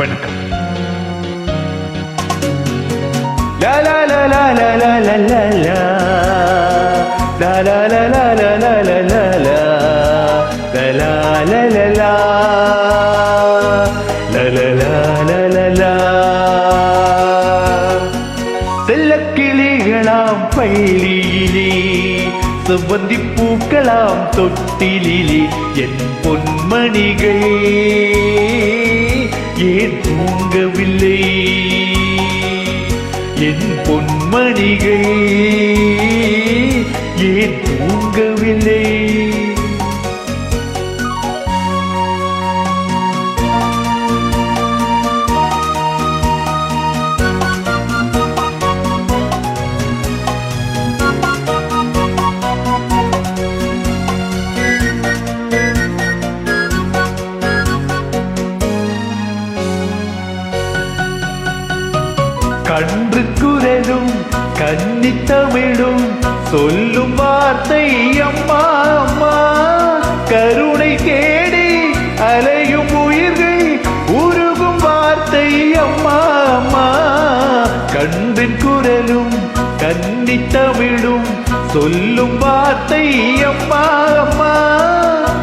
வணக்கம் La la la la la la la la la La la la la la la la la la La la la la la La la la la la la செல்லக்கிளிகளாம் பள்ளியிலே செவ்வந்தி பூக்களாம் தொட்டிலிலே என் பொன்மணிகள் ஏன் தூங்கவில்லை? என் பொன்மணிகை ஏன் தூங்கவில்லை? கன்று குரலும் கன்னித்தமிழும் சொல்லும் வார்த்தை அம்மா அம்மா கருணை கேடி அலையும் உயிர்கள் உருகும் வார்த்தை அம்மா அம்மா. கன்றின் குரலும் கன்னித்தமிழும் சொல்லும் வார்த்தை அம்மா அம்மா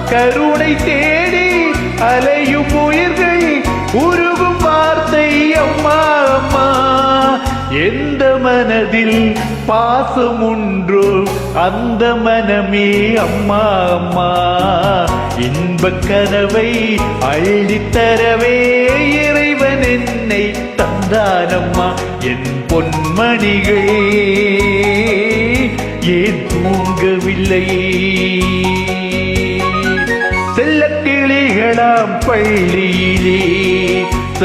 கருணை தேடி அலை மனதில் பாசம் ஒன்று அந்த மனமே அம்மா அம்மா. இன்பக் கனவை அள்ளித்தரவே இறைவன் என்னை தந்தானம்மா என் பொன்மணிகள். ஏன் தூங்கவில்லை? செல்ல கிளிகளாம் பள்ளியிலே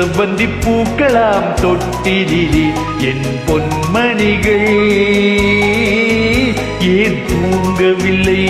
செவ்வந்தி பூக்களாம் தொட்டிலே என் பொன்மணிகள். ஏன் தூங்கவில்லை?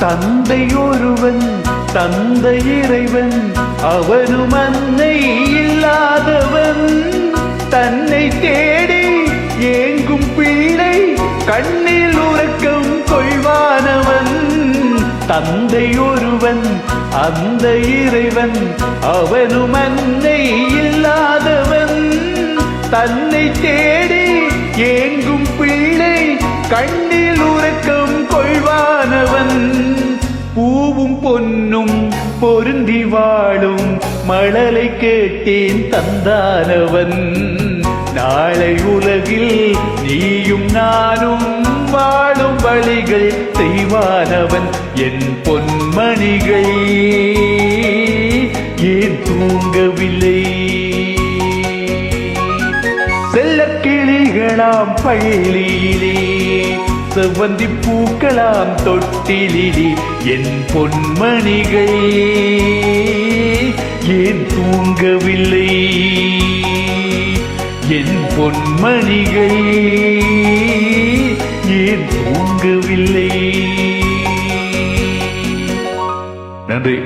தந்தை ஒருவன் தந்தை இறைவன் அவனும் அன்னை இல்லாதவன். தன்னை தேடி ஏங்கும் பிள்ளை கண்ணில் உறக்கம் கொள்வானவன். தந்தை ஒருவன் அந்த இறைவன் அவனும் அன்னை இல்லாதவன். தன்னை தேடி ஏங்கும் பிள்ளை கண்ணில் உறக்கம் கொள்வானவன். பூவும் பொன்னும் பொருந்தி வாழும் மழலை கேட்டேன் தந்தானவன். நாளை உலகில் நீயும் நானும் வாழும் வழிகள் செய்வானவன் என் பொன்மணிகள் ஏன் தூங்கவில்லை? செல்ல கிளிகளாம் பள்ளியிலே செவ்வந்தி பூக்களாம் தொட்டிலிடி என் பொன்மணிகள் ஏன் தூங்கவில்லை? என் பொன்மணிகள் ஏன் தூங்கவில்லை? நன்றி.